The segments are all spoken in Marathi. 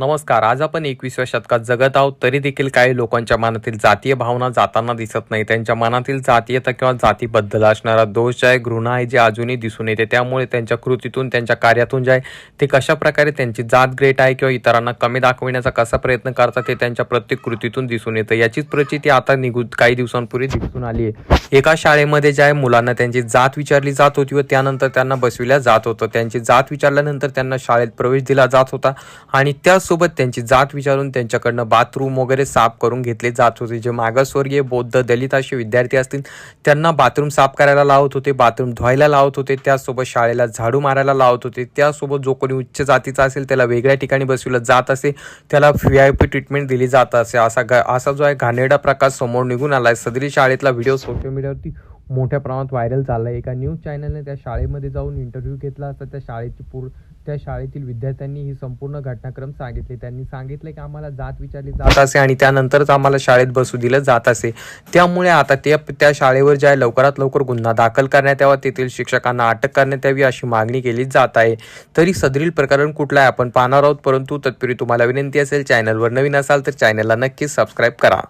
नमस्कार आज आपण एकविसव्या शतकात जगत आहोत तरी देखील काही लोकांच्या मनातील जातीय भावना जाताना दिसत नाही. त्यांच्या मनातील जातीयता किंवा जातीबद्दल असणारा दोष जे आहे घृणा आहे जे अजूनही दिसून येते. त्यामुळे त्यांच्या कृतीतून त्यांच्या कार्यातून जे आहे ते कशा प्रकारे त्यांची जात ग्रेट आहे किंवा इतरांना कमी दाखविण्याचा कसा प्रयत्न करतात ते त्यांच्या प्रत्येक कृतीतून दिसून येतं. याचीच प्रचिती आता निघू काही दिवसांपूर्वी दिसून आली आहे. एका शाळेमध्ये जे आहे मुलांना त्यांची जात विचारली जात होती व त्यानंतर त्यांना बसविल्या जात होतं. त्यांची जात विचारल्यानंतर त्यांना शाळेत प्रवेश दिला जात होता. आणि त्याचसोबत त्यांची जात विचारून त्यांच्याकडनं बाथरूम वगैरे साफ करून घेतले जात होते. जे मागासवर्गीय बौद्ध दलित असे विद्यार्थी असतील त्यांना बाथरूम साफ करायला लावत होते बाथरूम धुवायला लावत होते त्यासोबत शाळेला झाडू मारायला लावत होते. त्यासोबत जो कोणी उच्च जातीचा असेल त्याला वेगळ्या ठिकाणी बसविलं जात असे त्याला व्ही आय पी ट्रीटमेंट दिली जात असे. असा गा असा जो आहे घाणेरडा प्रकार समोर निघून आला आहे सदरी शाळेतला व्हिडिओ सोशल मीडियावरती मोठ्या प्रमाणात व्हायरल झाला आहे एका न्यूज चॅनलने त्या शाळेमध्ये जाऊन इंटरव्ह्यू घेतला असता. त्या शाळेची पूर्ण त्या शाळेतील विद्यार्थ्यांनी ही संपूर्ण घटनाक्रम सांगितले. त्यांनी सांगितले की आम्हाला जात विचारली जात असे आणि त्यानंतरच आम्हाला शाळेत बसू दिलं जात असे. त्यामुळे आता ते त्या शाळेवर ज्या लवकरात लवकर गुन्हा दाखल करण्यात यावा तेथील शिक्षकांना अटक करण्यात यावी अशी मागणी केली जात आहे. तरी सदरील प्रकरण कुठलं आहे आपण पाहणार आहोत परंतु तत्पूर्वी तुम्हाला विनंती असेल चॅनलवर नवीन असाल तर चॅनलला नक्कीच सबस्क्राईब करा.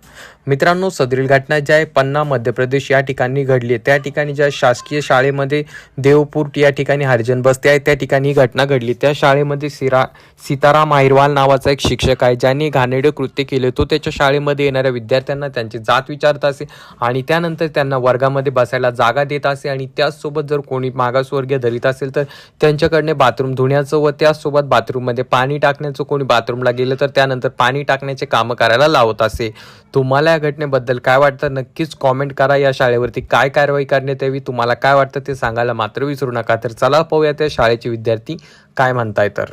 मित्रांनो सदरील घटना ज्या आहे पन्ना मध्य प्रदेश या ठिकाणी घडली आहे. त्या ठिकाणी ज्या शासकीय शाळेमध्ये देवपूर या ठिकाणी हरिजन बसते आहे त्या ठिकाणी ही घटना घडली त्या शाळेमध्ये सिरा सीताराम आहिरवाल नावाचा एक शिक्षक आहे ज्यांनी घाणेडे कृत्य केले तो त्याच्या शाळेमध्ये येणाऱ्या विद्यार्थ्यांना त्यांची जात विचारत असे आणि त्यानंतर त्यांना वर्गामध्ये बसायला जागा देत असे आणि त्याचसोबत जर कोणी मागासवर्गीय धरीत असेल तर त्यांच्याकडने बाथरूम धुण्याचं व त्याचसोबत बाथरूममध्ये पाणी टाकण्याचं कोणी बाथरूमला गेलं तर त्यानंतर पाणी टाकण्याचे कामं करायला लावत असे. तुम्हाला या घटनेबद्दल काय वाटतं? नक्कीच कॉमेंट करा. या शाळेवरती काय कारवाई करण्यात यावी? तुम्हाला काय वाटतं ते सांगायला मात्र विसरू नका. तर चला पाहूया त्या शाळेचे विद्यार्थी काय म्हणताय तर?